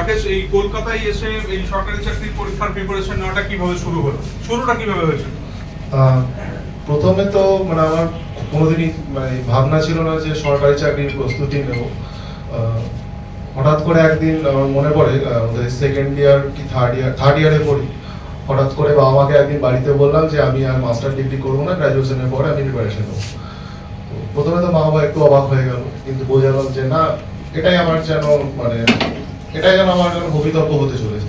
রাকেশ এই কলকাতায় এসে এই সরকারি চাকরির পরীক্ষার প্রিপারেশন নেওয়াটা কীভাবে শুরু হলো? শুরুটা কীভাবে হয়েছে? আহ, প্রথমে তো মানে আমার কোনোদিনই মানে ভাবনা ছিল না যে সরকারি চাকরির প্রস্তুতি নেব। হঠাৎ করে একদিন আমার মনে পড়ে সেকেন্ড ইয়ার কি থার্ড ইয়ার থার্ড ইয়ারে পড়ি। হঠাৎ করে বাবা মাকে একদিন বাড়িতে বললাম যে আমি আর মাস্টার ডিগ্রি করব না গ্র্যাজুয়েশনের পরে আমি প্রিপারেশন নেব। প্রথমে তো মা বাবা একটু অবাক হয়ে গেল কিন্তু বোঝালাম যে না এটাই আমার যেন মানে এটাই যেন আমার যেন ভবিতব্য হতে চলেছে।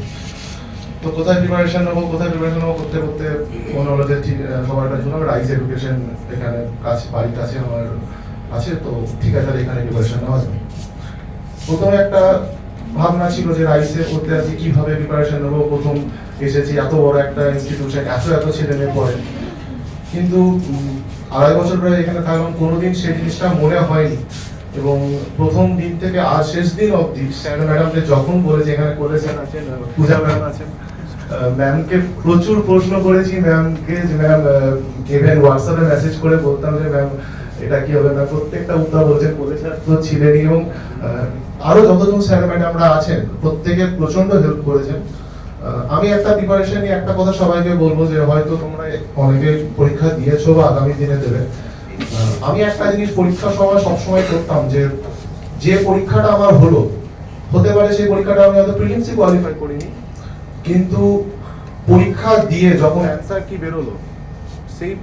তো কোথায় প্রিপারেশন নেব, কোথায় প্রিপারেশন নেব করতে করতে মনে হলো যে ঠিক সবার কাছে শুনলাম রাইস এডুকেশন এখানে কাছে, বাড়ির কাছে আমার আছে, তো ঠিক আছে এখানে প্রিপারেশন নেওয়া যাবে। প্রথমে একটা ভাবনা ছিল যে রাইসে করতে আছি কীভাবে প্রিপারেশন নেব, প্রথম এসেছি, এত বড় একটা ইনস্টিটিউশন এত এত ছেলে মেয়ে পড়ে। কিন্তু আড়াই বছর পরে এখানে থাকলাম, কোনোদিন সেই জিনিসটা মনে হয়নি। এবং প্রথম দিন থেকে আজ শেষ দিন অবধি স্যার ম্যাডামকে যখন বলেছি এখানে করেছেন আছেন পূজা ম্যাম আছেন। ম্যামকে প্রচুর প্রশ্ন করেছি ম্যামকে যে ম্যাম ইভেন হোয়াটসঅ্যাপে মেসেজ করে বলতাম যে ম্যাম এটা কি হবে? না প্রত্যেকটা উত্তর বলছেন বলেছেন তো ছিলেনই। এবং আরও যতজন স্যার ম্যাডামরা আছেন প্রত্যেকে প্রচণ্ড হেল্প করেছেন। আমি একটা প্রিপারেশন নিয়ে একটা কথা সবাইকে বলব যে হয়তো তোমরা অনেকে পরীক্ষা দিয়েছ বা আগামী দিনে দেবে। আমি একটা জিনিস পরীক্ষার সময় সবসময় করতাম যে যে পরীক্ষাটা আমার হলো হতে পারে সেই পরীক্ষাটা আমি হয়তো প্রিলিমসই কোয়ালিফাই করিনি কিন্তু পরীক্ষা দিয়ে যখন অ্যান্সার কি বেরোলো সেই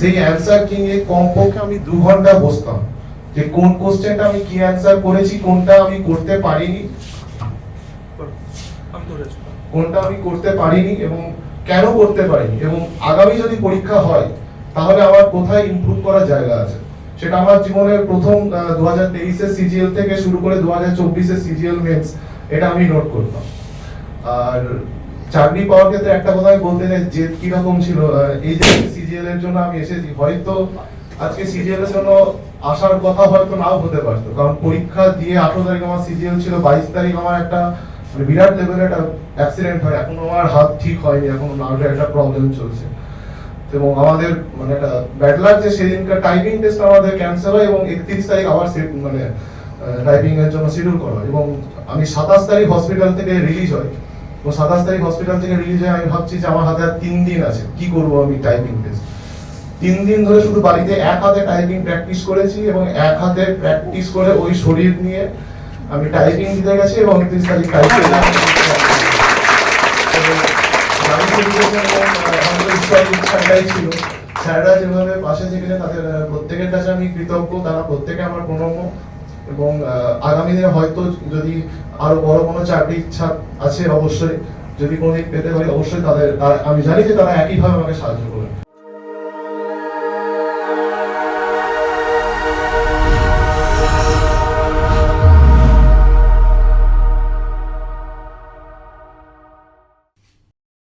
সেই অ্যান্সার কি নিয়ে কমপক্ষে আমি দু ঘণ্টা বসতাম যে কোন কোশ্চেনটা আমি কি অ্যান্সার করেছি কোনটা আমি করতে পারিনি। কোনটা আমি করতে পারিনি এবং কেন করতে পারিনি? এবং আগামী যদি পরীক্ষা হয়, তাহলে আমার কোথায় ইমপ্রুভ করার জায়গা আছে? সেটা আমার জীবনের প্রথম দু হাজার তেইশের সিজিএল থেকে শুরু করে দু হাজার চব্বিশের সিজিএল মেন্স এটা আমি নোট করতাম। আর চাকরি পাওয়ার ক্ষেত্রে একটা কথা আমি বলতে চাই যে কীরকম ছিল এই যে সিজিএল এর জন্য আমি এসেছি, হয়তো আজকে সিজিএল এর জন্য আসার কথা হয়তো নাও হতে পারতো। কারণ পরীক্ষা দিয়ে আঠারো তারিখ আমার সিজিএল ছিল, বাইশ তারিখ আমার একটা মানে বিরাট লেভেলের একটা অ্যাক্সিডেন্ট হয়। এখনও আমার হাত ঠিক হয়নি, এখনও নার্ভের একটা প্রবলেম চলছে। এবং আমাদের মানে একটা ব্যাটলার যে সেদিনকার টাইপিং টেস্ট আমাদের ক্যান্সেল হয় এবং একত্রিশ তারিখ আবার set মানে টাইপিং এর জন্য শিডিউল করা হয়। এবং আমি সাতাশ তারিখ হসপিটাল থেকে রিলিজ হয়। এবং সাতাশ তারিখ হসপিটাল থেকে রিলিজ হয় আমি ভাবছি যে আমার হাতে আর তিন দিন আছে। কি করব আমি টাইপিং টেস্ট তিন দিন ধরে শুধু বাড়িতে এক হাতে টাইপিং প্র্যাকটিস করেছি এবং এক হাতে প্র্যাকটিস করে ওই শরীর নিয়ে আমি টাইপিং দিতে গেছি এবং উনত্রিশ তারিখ টাইপিং ইচ্ছাটাই ছিল। স্যাররা যেভাবে পাশে থেকেছে, তাদের প্রত্যেকের কাছে আমি কৃতজ্ঞ। তারা প্রত্যেকে আমার প্রণম্য। এবং আগামী দিনে হয়তো যদি আরও বড় কোনো চাকরির ইচ্ছা আছে, অবশ্যই। যদি কোনোদিন পেতে পারি, অবশ্যই তাদের আমি জানি যে তারা একইভাবে আমাকে সাহায্য করবে।